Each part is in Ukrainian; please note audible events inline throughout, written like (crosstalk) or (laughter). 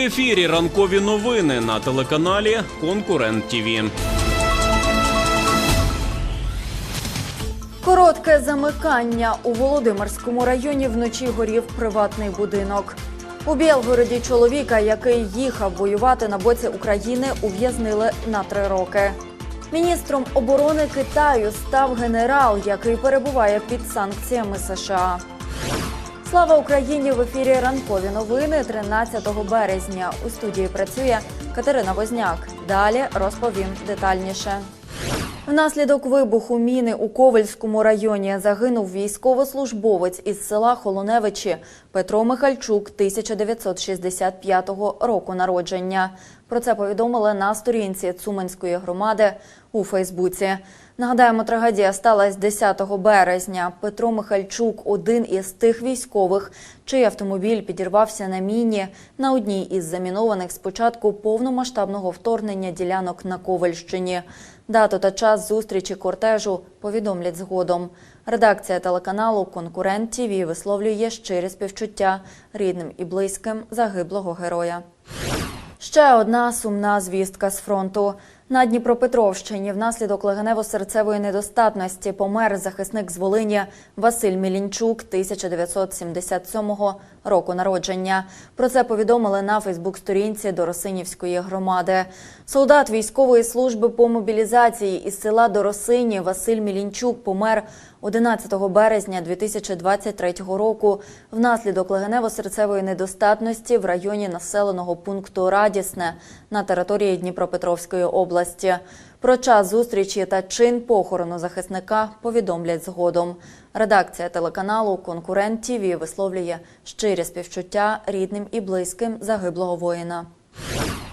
Ефірі ранкові новини на телеканалі Конкурент ТІВІ. Коротке замикання у Володимирському районі вночі горів приватний будинок. У Білгороді чоловіка, який їхав воювати на боці України, ув'язнили на три роки. Міністром оборони Китаю став генерал, який перебуває під санкціями США. Слава Україні! В ефірі ранкові новини 13 березня. У студії працює Катерина Возняк. Далі розповім детальніше. Внаслідок вибуху міни у Ковельському районі загинув військовослужбовець із села Холоневичі Петро Михальчук 1965 року народження. Про це повідомили на сторінці Цуменської громади у Фейсбуці. Нагадаємо, трагедія сталася 10 березня. Петро Михальчук один із тих військових, чий автомобіль підірвався на міні на одній із замінованих спочатку повномасштабного вторгнення ділянок на Ковальщині. Дату та час зустрічі кортежу повідомлять згодом. Редакція телеканалу Конкурент ТІВІ висловлює щирі співчуття рідним і близьким загиблого героя. Ще одна сумна звістка з фронту. На Дніпропетровщині внаслідок легенево-серцевої недостатності помер захисник з Волині Василь Мілінчук 1977 року народження. Про це повідомили на Фейсбук-сторінці Доросинівської громади. Солдат військової служби по мобілізації із села Доросині Василь Мілінчук помер 11 березня 2023 року внаслідок легенево-серцевої недостатності в районі населеного пункту Радісне на території Дніпропетровської області. Про час зустрічі та чин похорону захисника повідомлять згодом. Редакція телеканалу Конкурент ТІВІ висловлює щирі співчуття рідним і близьким загиблого воїна.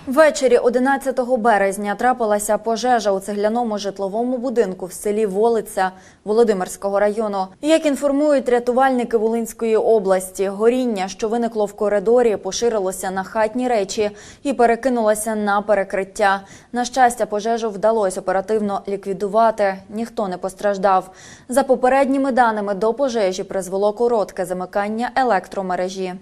Ввечері 11 березня трапилася пожежа у цегляному житловому будинку в селі Волиця Володимирського району. Як інформують рятувальники Волинської області, горіння, що виникло в коридорі, поширилося на хатні речі і перекинулося на перекриття. На щастя, пожежу вдалося оперативно ліквідувати. Ніхто не постраждав. За попередніми даними до пожежі призвело коротке замикання електромережі.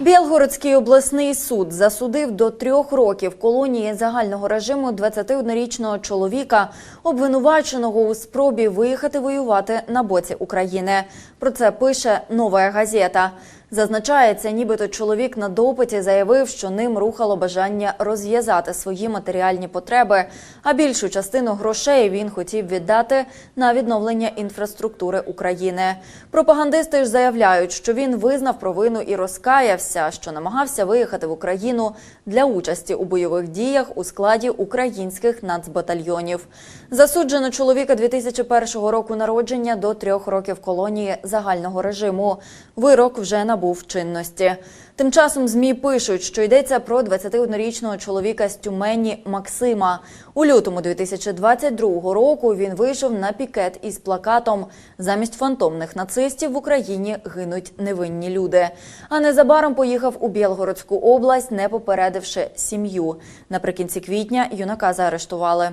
Білгородський обласний суд засудив до трьох років колонії загального режиму 21-річного чоловіка, обвинуваченого у спробі виїхати воювати на боці України. Про це пише нова газета. Зазначається, нібито чоловік на допиті заявив, що ним рухало бажання розв'язати свої матеріальні потреби, а більшу частину грошей він хотів віддати на відновлення інфраструктури України. Пропагандисти ж заявляють, що він визнав провину і розкаявся, що намагався виїхати в Україну для участі у бойових діях у складі українських нацбатальйонів. Засуджено чоловіка 2001 року народження до трьох років колонії загального режиму. Вирок вже набув чинності. Тим часом змі пишуть, що йдеться про 21-річного чоловіка з Тюмені Максима. У лютому 2022 року він вийшов на пікет із плакатом Замість фантомних нацистів в Україні гинуть невинні люди. А незабаром поїхав у Білгородську область, не попередивши сім'ю. Наприкінці квітня юнака заарештували.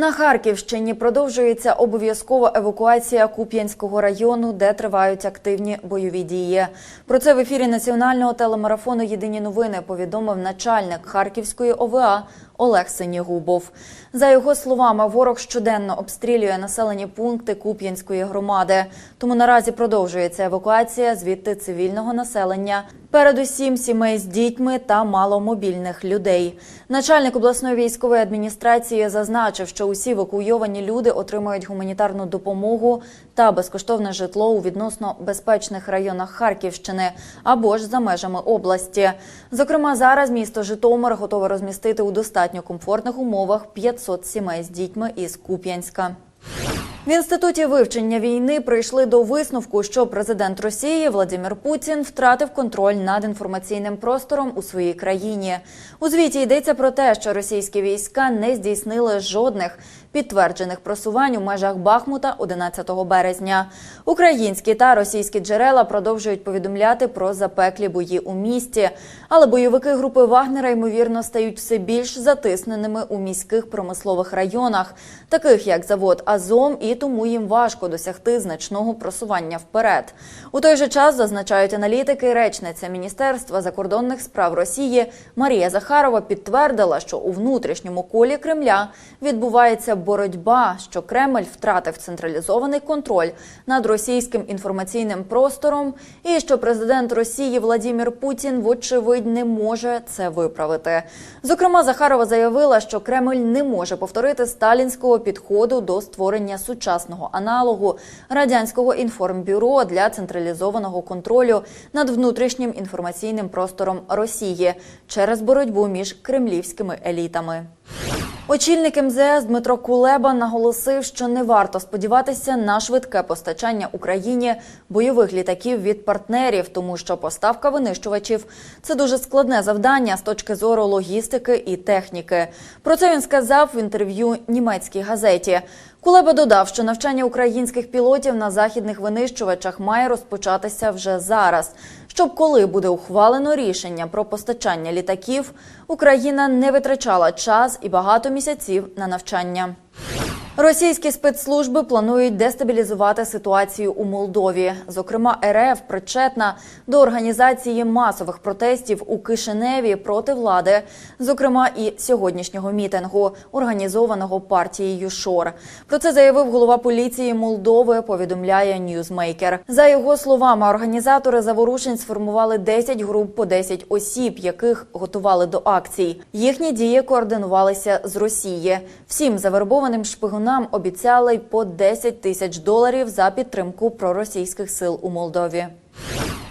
На Харківщині продовжується обов'язкова евакуація Куп'янського району, де тривають активні бойові дії. Про це в ефірі національного телемарафону Єдині новини повідомив начальник Харківської ОВА Олег Синігубов. За його словами, ворог щоденно обстрілює населені пункти Куп'янської громади. Тому наразі продовжується евакуація звідти цивільного населення, передусім сімей з дітьми та маломобільних людей. Начальник обласної військової адміністрації зазначив, що усі евакуйовані люди отримують гуманітарну допомогу та безкоштовне житло у відносно безпечних районах Харківщини або ж за межами області. Зокрема, зараз місто Житомир готове розмістити у достатньо комфортних умовах 500 сімей з дітьми із Куп'янська. В інституті вивчення війни прийшли до висновку, що президент Росії Владимир Путін втратив контроль над інформаційним простором у своїй країні. У звіті йдеться про те, що російські війська не здійснили жодних підтверджених просувань у межах Бахмута 11 березня. Українські та російські джерела продовжують повідомляти про запеклі бої у місті, але бойовики групи Вагнера ймовірно стають все більш затисненими у міських промислових районах, таких як завод Азом, і тому їм важко досягти значного просування вперед. У той же час зазначають аналітики, речниця Міністерства закордонних справ Росії Марія Захарова підтвердила, що у внутрішньому колі Кремля відбувається боротьба, що Кремль втратив централізований контроль над російським інформаційним простором, і що президент Росії Владімір Путін, вочевидь, не може це виправити. Зокрема, Захарова заявила, що Кремль не може повторити сталінського підходу до створення сучасного аналогу радянського інформбюро для централізованого контролю над внутрішнім інформаційним простором Росії через боротьбу між кремлівськими елітами. Очільник МЗС Дмитро Кулеба наголосив, що не варто сподіватися на швидке постачання Україні бойових літаків від партнерів, тому що поставка винищувачів це дуже складне завдання з точки зору логістики і техніки. Про це він сказав в інтерв'ю німецькій газеті. Кулеба додав, що навчання українських пілотів на західних винищувачах має розпочатися вже зараз. Щоб коли буде ухвалено рішення про постачання літаків, Україна не витрачала час і багато місяців на навчання. Російські спецслужби планують дестабілізувати ситуацію у Молдові. Зокрема, РФ причетна до організації масових протестів у Кишиневі проти влади, зокрема і сьогоднішнього мітингу, організованого партією Шор. Про це заявив голова поліції Молдови. Повідомляє Ньюзмейкер. За його словами, організатори заворушень сформували 10 груп по 10 осіб, яких готували до акцій. Їхні дії координувалися з Росії. Всім завербованим шпигунам обіцяли й по 10 тисяч доларів за підтримку проросійських сил у Молдові.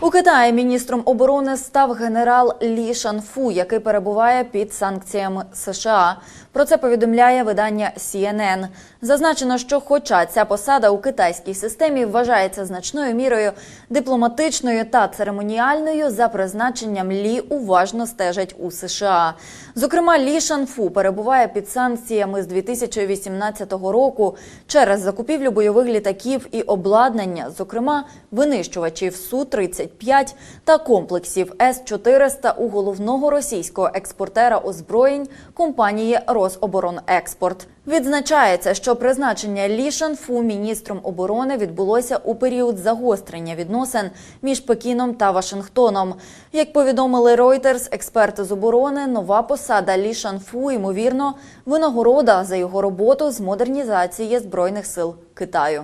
У Китаї міністром оборони став генерал Лі Шанфу, який перебуває під санкціями США. Про це повідомляє видання CNN. Зазначено, що, хоча ця посада у китайській системі вважається значною мірою дипломатичною та церемоніальною, за призначенням Лі уважно стежать у США. Зокрема, Лі Шанфу перебуває під санкціями з 2018 року через закупівлю бойових літаків і обладнання, зокрема винищувачів су 35 та комплексів С 400 у головного російського експортера озброєнь компанії Рособоронекспорт. Відзначається, що призначення Лі Шанфу міністром оборони відбулося у період загострення відносин між Пекіном та Вашингтоном. Як повідомили Reuters, експерти з оборони, нова посада Лі Шанфу, ймовірно, винагорода за його роботу з модернізації збройних сил Китаю.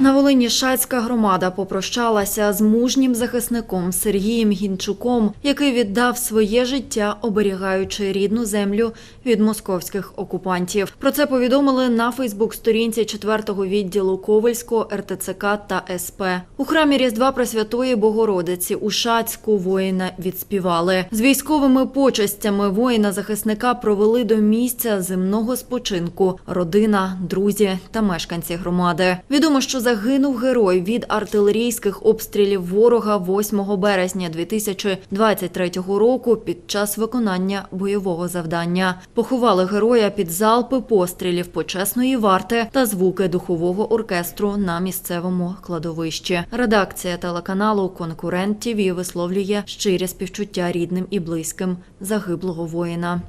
На Волині Шацька громада попрощалася з мужнім захисником Сергієм Гінчуком, який віддав своє життя, оберігаючи рідну землю від московських окупантів. Про це повідомили на Фейсбук-сторінці 4-го відділу Ковальського РТЦК та СП. У храмі Різдва Пресвятої Богородиці у Шацьку воїна відспівали. З військовими почестями воїна захисника провели до місця земного спочинку родина, друзі та мешканці громади. Відомо, що загинув герой від артилерійських обстрілів ворога 8 березня 2023 року під час виконання бойового завдання. Поховали героя під залпи пострілів почесної варти та звуки духового оркестру на місцевому кладовищі. Редакція телеканалу Конкурент ТІВІ висловлює щирі співчуття рідним і близьким загиблого воїна.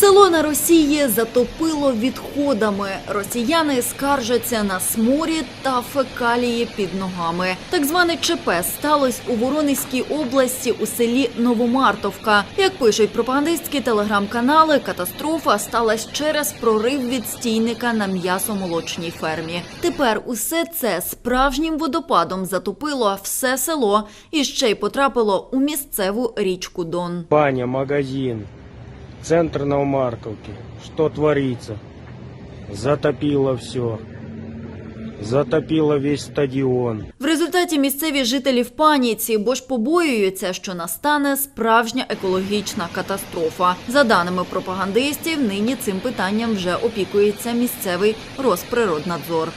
Село на Росії затопило відходами. Росіяни скаржаться на сморід та фекалії під ногами. Так зване ЧП сталося у Воронезькій області у селі Новомартовка. Як пишуть пропагандистські телеграм-канали, катастрофа сталася через прорив відстійника на м'ясомолочній фермі. Тепер усе це справжнім водопадом затопило все село і ще й потрапило у місцеву річку Дон. Баня, магазин, центр Новомарковки. Что творится? Затопило все. Затопило весь стадион. В результаті місцеві жителі в паніці, бо ж побоюються, що настане справжня екологічна катастрофа. За даними пропагандистів, нині цим питанням вже опікується місцевий Росприроднадзор.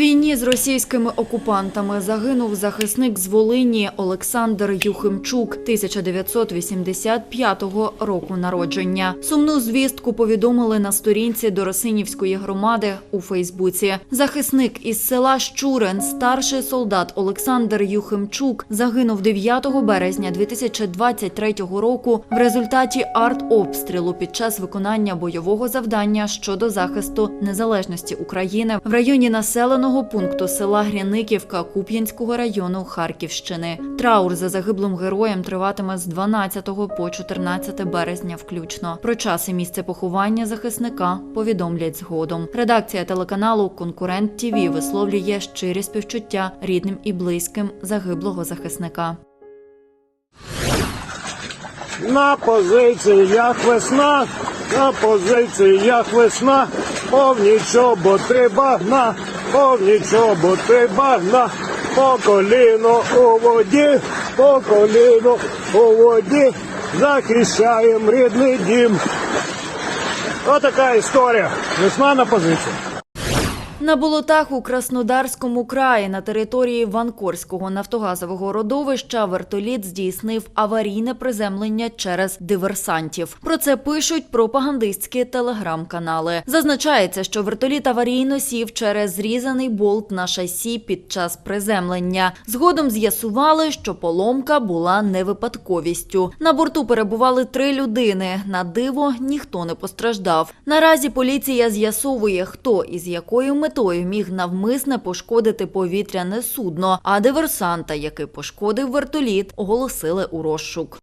Війні з російськими окупантами загинув захисник з Волині Олександр Юхимчук 1985 року народження. Сумну звістку повідомили на сторінці Доросинівської громади у Фейсбуці. Захисник із села Щурин, старший солдат Олександр Юхимчук, загинув 9 березня 2023 року в результаті артобстрілу під час виконання бойового завдання щодо захисту незалежності України в районі населеного пункту села Гряниківка Куп'янського району Харківщини. Траур за загиблим героєм триватиме з 12 по 14 березня включно. Про час і місце поховання захисника повідомлять згодом. Редакція телеканалу Конкурент ТІВІ висловлює щирі співчуття рідним і близьким загиблого захисника. На позиціях весна, на позиціях весна, повні чоботи багна, повні чоботи багна, по коліно у воді, по коліно у воді, захищаємо рідний дім. Отака історія. Весна на позиції. На болотах у Краснодарському краї на території Ванкорського нафтогазового родовища вертоліт здійснив аварійне приземлення через диверсантів. Про це пишуть пропагандистські телеграм-канали. Зазначається, що вертоліт аварійно сів через зрізаний болт на шасі під час приземлення. Згодом з'ясували, що поломка була не випадковістю. На борту перебували три людини. На диво ніхто не постраждав. Наразі поліція з'ясовує, хто і з якою метою міг навмисне пошкодити повітряне судно, а диверсанта, який пошкодив вертоліт, оголосили у розшук.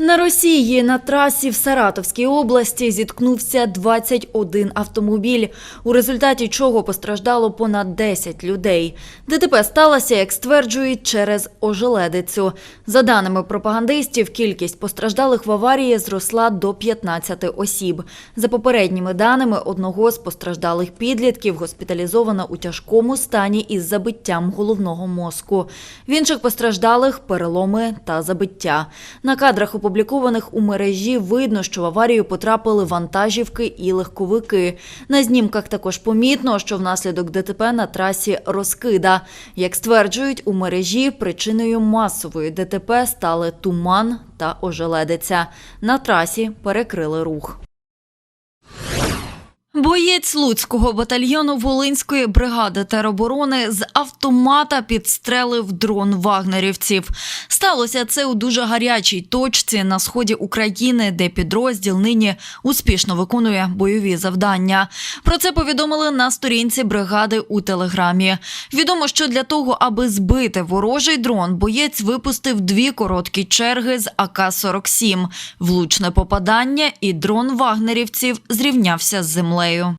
На Росії на трасі в Саратовській області зіткнувся 21 автомобіль, у результаті чого постраждало понад 10 людей. ДТП сталося, як стверджують, через ожеледицю. За даними пропагандистів, кількість постраждалих в аварії зросла до 15 осіб. За попередніми даними, одного з постраждалих підлітків госпіталізовано у тяжкому стані із забиттям головного мозку. В інших постраждалих переломи та забиття. На кадрах опублікованих у мережі видно, що в аварію потрапили вантажівки і легковики. На знімках також помітно, що внаслідок ДТП на трасі розкида. Як стверджують у мережі, причиною масової ДТП стали туман та ожеледиця. На трасі перекрили рух. Боєць Луцького батальйону Волинської бригади тероборони з автомата підстрелив дрон вагнерівців. Сталося це у дуже гарячій точці на сході України, де підрозділ нині успішно виконує бойові завдання. Про це повідомили на сторінці бригади у телеграмі. Відомо, що для того, аби збити ворожий дрон, боєць випустив дві короткі черги з АК-47. Влучне попадання, і дрон вагнерівців зрівнявся з землею. Galileo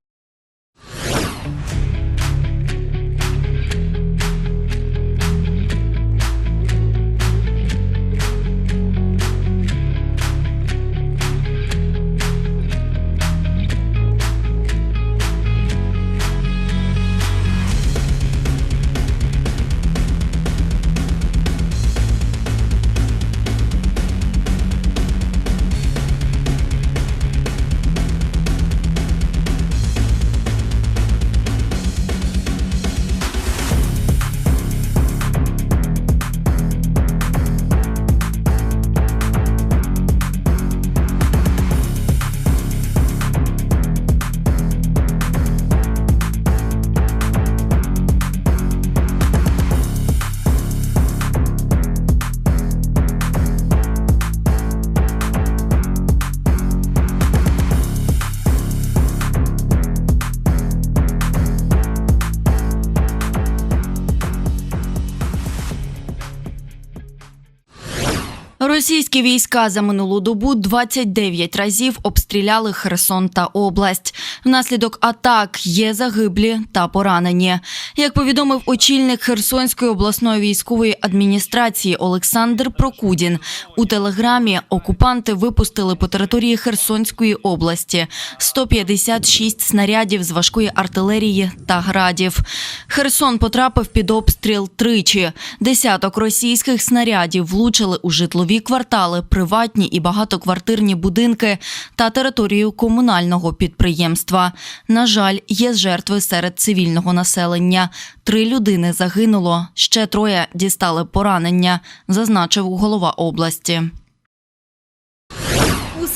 Російські війська за минулу добу 29 разів обстріляли Херсон та область. Внаслідок атак є загиблі та поранені. Як повідомив очільник Херсонської обласної військової адміністрації Олександр Прокудін, у телеграмі окупанти випустили по території Херсонської області 156 снарядів з важкої артилерії та градів. Херсон потрапив під обстріл тричі. Десяток російських снарядів влучили у житлові квартали, приватні і багатоквартирні будинки та територію комунального підприємства. На жаль, є жертви серед цивільного населення. Три людини загинуло, ще троє дістали поранення, зазначив голова області.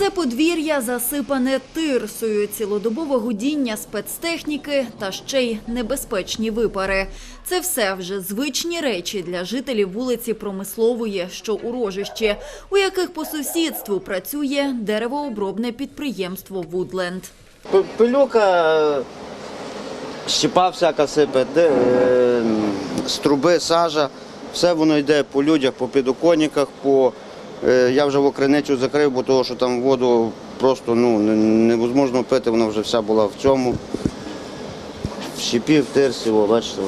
Усе подвір'я засипане тирсою, цілодобове гудіння спецтехніки та ще й небезпечні випари. Це все вже звичні речі для жителів вулиці Промислової, що у Рожищі, у яких по сусідству працює деревообробне підприємство Вудленд. Пилюка, щепа всяка сипе, де, е, сажа, все воно йде по людях, по підоконниках, по... е, Я вже в окриницю закрив, бо того, що там воду просто ну, невозможно пити, вона вже вся була в цьому. В щепі, о, бачите.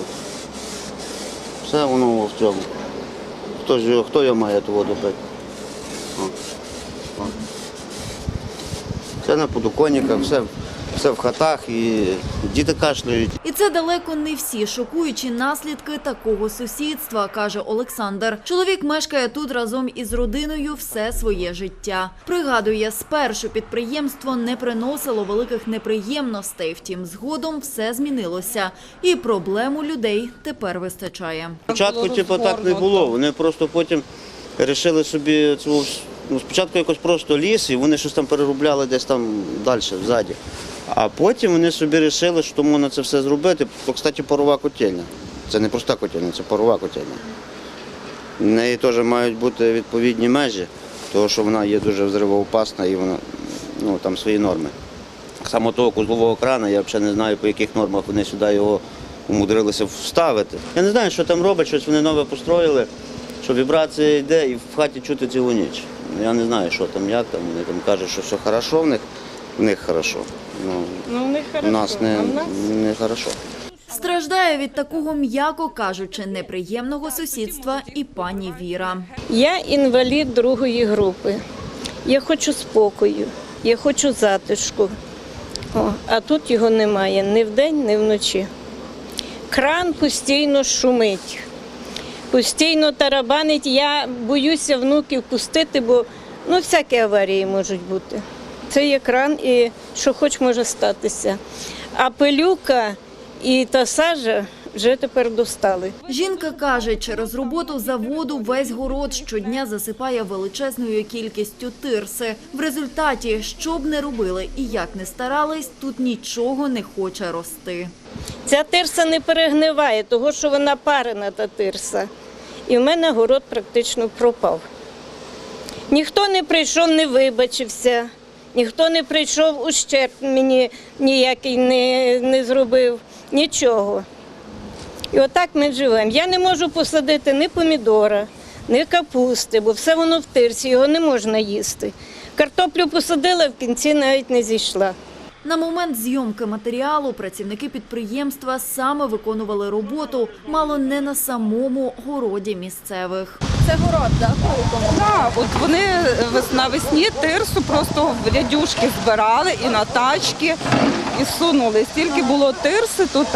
Все воно в цьому. Хто, ж, хто його має ту воду пити? О. О. Це на подоконниках, все, все в хатах і діти кашляють. І це далеко не всі шокуючі наслідки такого сусідства, каже Олександр. Чоловік мешкає тут разом із родиною все своє життя. Пригадує, спершу підприємство не приносило великих неприємностей, втім, згодом все змінилося. І проблем у людей тепер вистачає. Спочатку типу, так не було. Вони просто потім вирішили собі цю. Ну, спочатку якось просто ліс, і вони щось там переробляли десь там далі, ззаді. А потім вони собі вирішили, що тому на це все зробити. То, кстати, парова котельня. Це не проста котельня, це парова котельня. В неї теж мають бути відповідні межі, тому що вона є дуже взривоопасна і вона ну, там свої норми. Саме того кузлового крана, я взагалі не знаю, по яких нормах вони сюди його умудрилися вставити. Я не знаю, що там роблять, щось вони нове построїли, що вібрація йде і в хаті чути цілу ніч. Я не знаю, що там, як там. Вони там кажуть, що все хорошо в них, в них хорошо. Ну, Ну, не у хорошо. нас не, нас не хорошо. Страждає від такого, м'яко кажучи, неприємного сусідства і пані Віра. Я інвалід другої групи. Я хочу спокою, я хочу затишку. О, а тут його немає ні вдень, ні вночі. Кран постійно шумить, постійно тарабанить. Я боюся внуків пустити, бо ну, всякі аварії можуть бути. Це є кран і що хоч може статися. А пилюка і та сажа вже тепер достали. Жінка каже, через роботу заводу весь город щодня засипає величезною кількістю тирси. В результаті, що б не робили і як не старались, тут нічого не хоче рости. Ця тирса не перегниває, того що вона парена та тирса. І в мене город практично пропав. Ніхто не прийшов, не вибачився, ніхто не прийшов, ущерб мені ніякий не, не зробив, нічого. І отак ми живемо. Я не можу посадити ні помідора, ні капусти, бо все воно в тирсі, його не можна їсти. Картоплю посадила, в кінці навіть не зійшла. На момент зйомки матеріалу працівники підприємства саме виконували роботу, мало не на самому городі місцевих. Так, от вони навесні тирсу просто в рядюшки збирали і на тачки, і сунули. Стільки було тирси тут,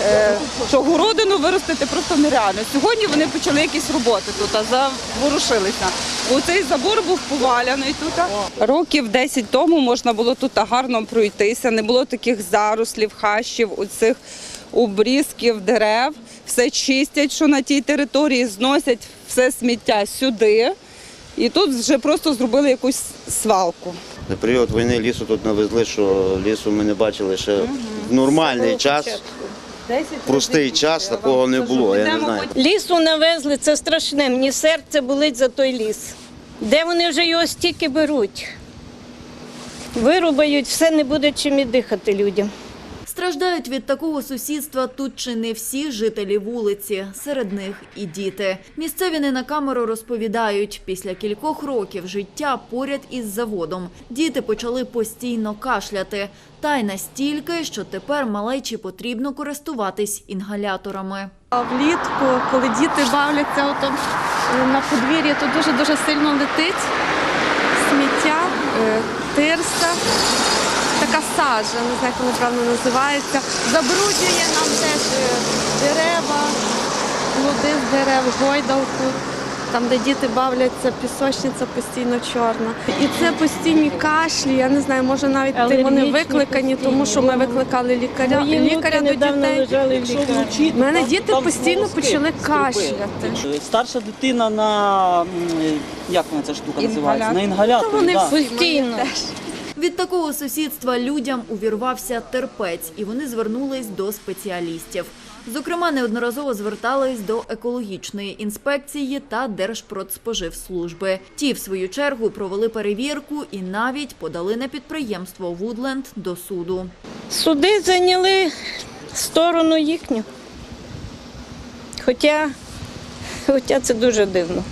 е, що городину виростити просто нереально. Сьогодні вони почали якісь роботи тут, заворушилися. Бо цей забор був поваляний тут. Років 10 тому можна було тут гарно пройтися, не було таких зарослів, хащів, оцих обрізків дерев. Все чистять, що на тій території, зносять все сміття сюди. І тут вже просто зробили якусь свалку. На період війни лісу тут навезли, що лісу ми не бачили ще в нормальний час. Простий час такого не було, я не знаю. Лісу навезли, це страшне. Мені серце болить за той ліс. Де вони вже його стільки беруть? Вирубають, все не буде чим і дихати людям. Страждають від такого сусідства тут чи не всі жителі вулиці, серед них і діти. Місцеві не на камеру розповідають, після кількох років життя поряд із заводом діти почали постійно кашляти. Та й настільки, що тепер малечі потрібно користуватись інгаляторами. Влітку, коли діти бавляться ото е, на подвір'ї, то дуже-дуже сильно летить сміття, е, тирса, така сажа, не знаю, як вона правильно називається. Забруднює нам теж е, дерева, плоди з дерев, гойдалку. Там, де діти бавляться, пісочниця постійно чорна. І це постійні кашлі. Я не знаю, може навіть Але вони викликані, тому що ми викликали лікаря, Мої лікаря до дітей. У мене діти постійно почали кашляти. Старша дитина на як вона ця штука називається? На інгаляторі. Та вони да. Постійно. Від такого сусідства людям увірвався терпець, і вони звернулись до спеціалістів. Зокрема, неодноразово звертались до екологічної інспекції та Держпродспоживслужби. Ті, в свою чергу, провели перевірку і навіть подали на підприємство Вудленд до суду. Суди зайняли сторону їхню. Хоча, хоча це дуже дивно.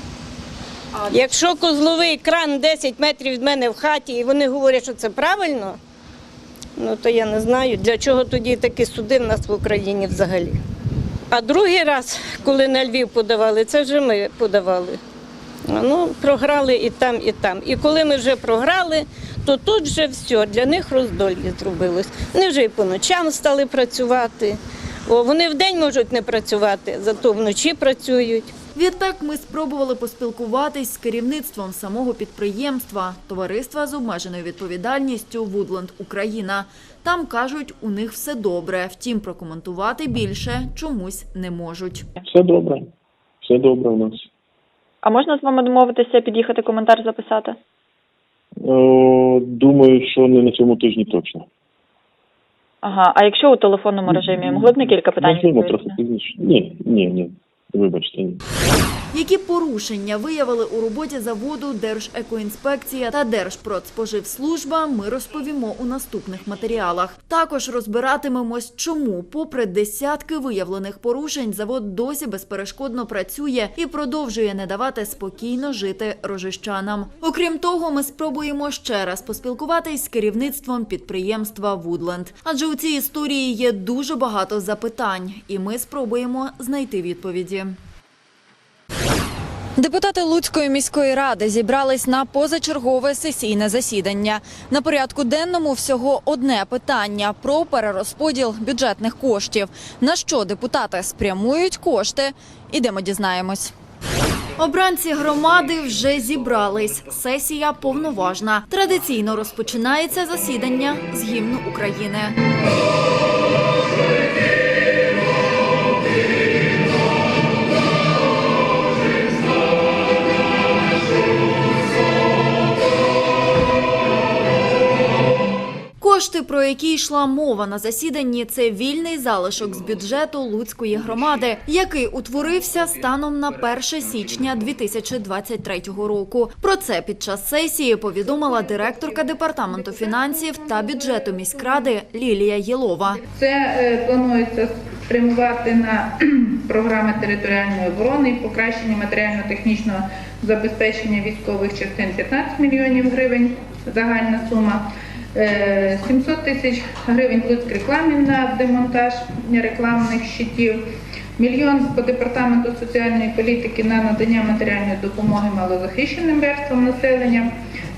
Якщо козловий кран 10 метрів від мене в хаті, і вони говорять, що це правильно, ну то я не знаю, для чого тоді такі суди в нас в Україні взагалі. А другий раз, коли на Львів подавали, це вже ми подавали. Ну, програли і там, і там. І коли ми вже програли, то тут вже все, для них роздолье зробилось. Вони вже і по ночам стали працювати. О, вони вдень можуть не працювати, зато вночі працюють. Відтак ми спробували поспілкуватись з керівництвом самого підприємства товариства з обмеженою відповідальністю Вудленд Україна. Там кажуть, у них все добре. Втім, прокоментувати більше чомусь не можуть. Все добре. Все добре у нас. А можна з вами домовитися, під'їхати коментар записати? Е, думаю, що не на цьому тижні точно. Ага, а якщо у телефонному режимі могли б на кілька питань Можливо, трохи пізніше. Ні, ні, ні. Вибачте. Які порушення виявили у роботі заводу Держекоінспекція та Держпродспоживслужба, ми розповімо у наступних матеріалах. Також розбиратимемось, чому, попри десятки виявлених порушень, завод досі безперешкодно працює і продовжує не давати спокійно жити рожищанам. Окрім того, ми спробуємо ще раз поспілкуватись з керівництвом підприємства Вудленд. Адже у цій історії є дуже багато запитань, і ми спробуємо знайти відповіді. Депутати Луцької міської ради зібрались на позачергове сесійне засідання. На порядку денному всього одне питання про перерозподіл бюджетних коштів. На що депутати спрямують кошти? Ідемо дізнаємось. Обранці громади вже зібрались. Сесія повноважна. Традиційно розпочинається засідання з гімну України. Кошти, про які йшла мова на засіданні, це вільний залишок з бюджету Луцької громади, який утворився станом на 1 січня 2023 року. Про це під час сесії повідомила директорка департаменту фінансів та бюджету міськради Лілія Єлова. Це е, планується спрямувати на (clears throat) програми територіальної оборони і покращення матеріально-технічного забезпечення військових частин 15 мільйонів гривень. Загальна сума. Е, 700 тисяч гривень Луцьк рекламі на демонтаж рекламних щитів. Мільйон по департаменту соціальної політики на надання матеріальної допомоги малозахищеним верствам населення.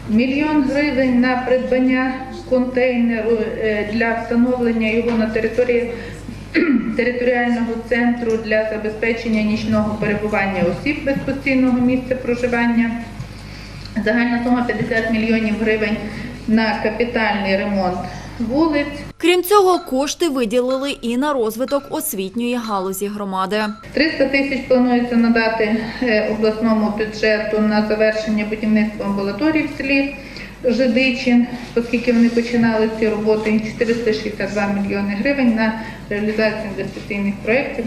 Мільйон гривень на придбання контейнеру е, для встановлення його на території (clears throat) територіального центру для забезпечення нічного перебування осіб без постійного місця проживання. Загальна сума 50 мільйонів гривень на капітальний ремонт вулиць. Крім цього, кошти виділили і на розвиток освітньої галузі громади. 300 тисяч планується надати е, обласному бюджету на завершення будівництва амбулаторії в селі Жидичин, оскільки вони починали ці роботи, 462 мільйони гривень на реалізацію інвестиційних проєктів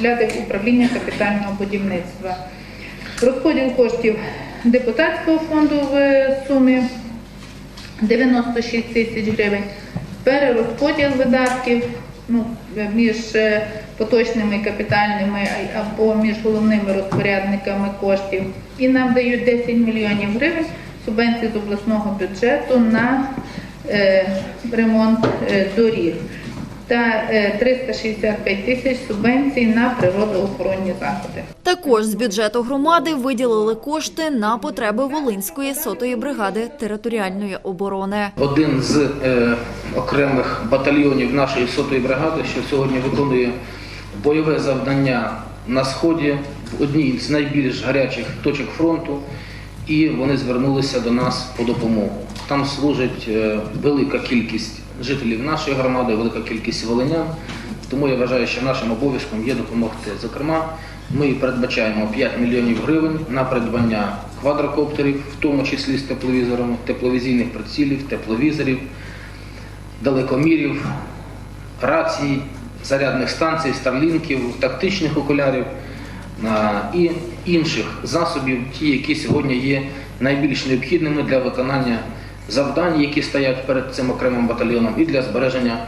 для управління капітального будівництва. Розподіл коштів депутатського фонду в сумі 96 тисяч гривень. Перерозподіл видатків ну, між е, поточними капітальними або між головними розпорядниками коштів. І нам дають 10 мільйонів гривень субвенції з обласного бюджету на е, ремонт е, доріг та е, 365 тисяч субвенцій на природоохоронні заходи. Також з бюджету громади виділили кошти на потреби Волинської сотої бригади територіальної оборони. один з е, окремих батальйонів нашої сотої бригади, що сьогодні виконує бойове завдання на сході в одній з найбільш гарячих точок фронту, і вони звернулися до нас по допомогу. Там служить е, велика кількість жителів нашої громади, велика кількість волинян. Тому я вважаю, що нашим обов'язком є допомогти. Зокрема, ми передбачаємо 5 мільйонів гривень на придбання квадрокоптерів, в тому числі з тепловізорами, тепловізійних прицілів, тепловізорів, далекомірів, рацій, зарядних станцій, старлінків, тактичних окулярів і інших засобів, ті, які сьогодні є найбільш необхідними для виконання завдань, які стоять перед цим окремим батальйоном, і для збереження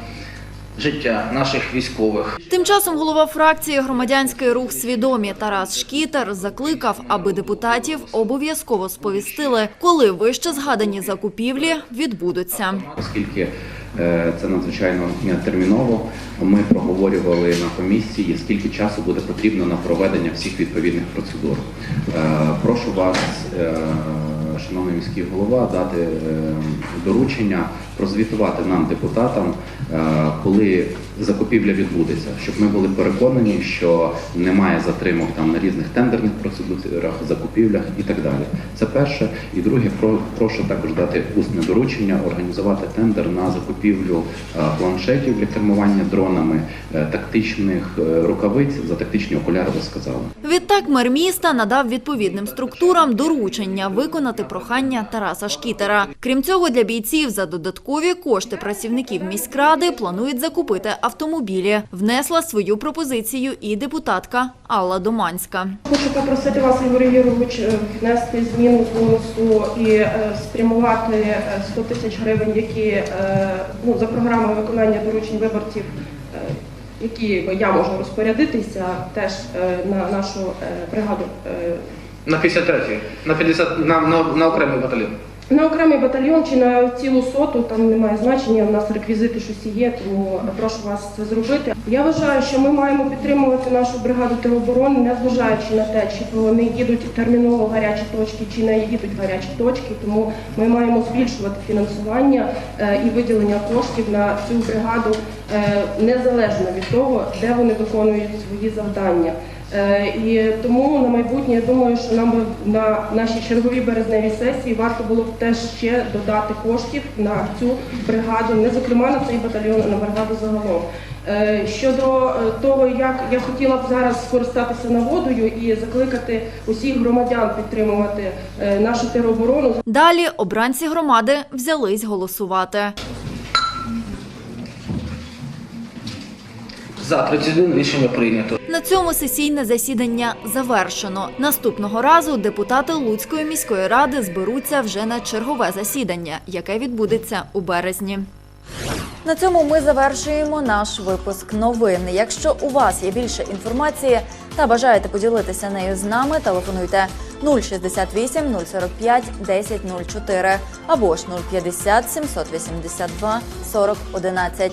життя наших військових. Тим часом голова фракції громадянський рух свідомі Тарас Шкітер закликав, аби депутатів обов'язково сповістили, коли вище згадані закупівлі відбудуться. Оскільки е, це надзвичайно терміново, ми проговорювали на комісії, скільки часу буде потрібно на проведення всіх відповідних процедур. Е, Прошу вас, е, шановний міський голова, дати е, доручення прозвітувати нам, депутатам, е, коли закупівля відбудеться, щоб ми були переконані, що немає затримок там на різних тендерних процедурах, закупівлях і так далі. Це перше. І друге, прошу також дати усне доручення, організувати тендер на закупівлю е, планшетів для кермування дронами, е, тактичних рукавиць за тактичні окуляри, ви сказали. Відтак мер міста надав відповідним структурам доручення виконати прохання Тараса Шкітера. Крім цього, для бійців за додаткові кошти працівників міськради планують закупити автомобілі. Внесла свою пропозицію і депутатка Алла Доманська. Хочу попросити вас, Ігор Юрович, е, внести зміну бонусу і е, спрямувати е, 100 тисяч гривень, які е, ну, за програмою виконання доручень виборців, е, які я можу розпорядитися, теж е, на нашу е, бригаду. е, На 53-й, на 50, на, на, на окремий батальйон. На окремий батальйон чи на цілу соту, там немає значення, у нас реквізити щось є, тому прошу вас це зробити. Я вважаю, що ми маємо підтримувати нашу бригаду тероборони, незважаючи на те, чи вони їдуть терміново гарячі точки, чи не їдуть гарячі точки. Тому ми маємо збільшувати фінансування е, і виділення коштів на цю бригаду е, незалежно від того, де вони виконують свої завдання. Е, І тому на майбутнє я думаю, що нам на нашій черговій березневій сесії варто було б теж ще додати коштів на цю бригаду, не зокрема на цей батальйон, а на бригаду загалом. Е, Щодо е, того, як я хотіла б зараз скористатися нагодою і закликати усіх громадян підтримувати нашу тероборону. Далі обранці громади взялись голосувати. За 31 рішення прийнято. На цьому сесійне засідання завершено. Наступного разу депутати Луцької міської ради зберуться вже на чергове засідання, яке відбудеться у березні. На цьому ми завершуємо наш випуск новин. Якщо у вас є більше інформації та бажаєте поділитися нею з нами, телефонуйте 068 045 1004 або ж 050 782 40 11.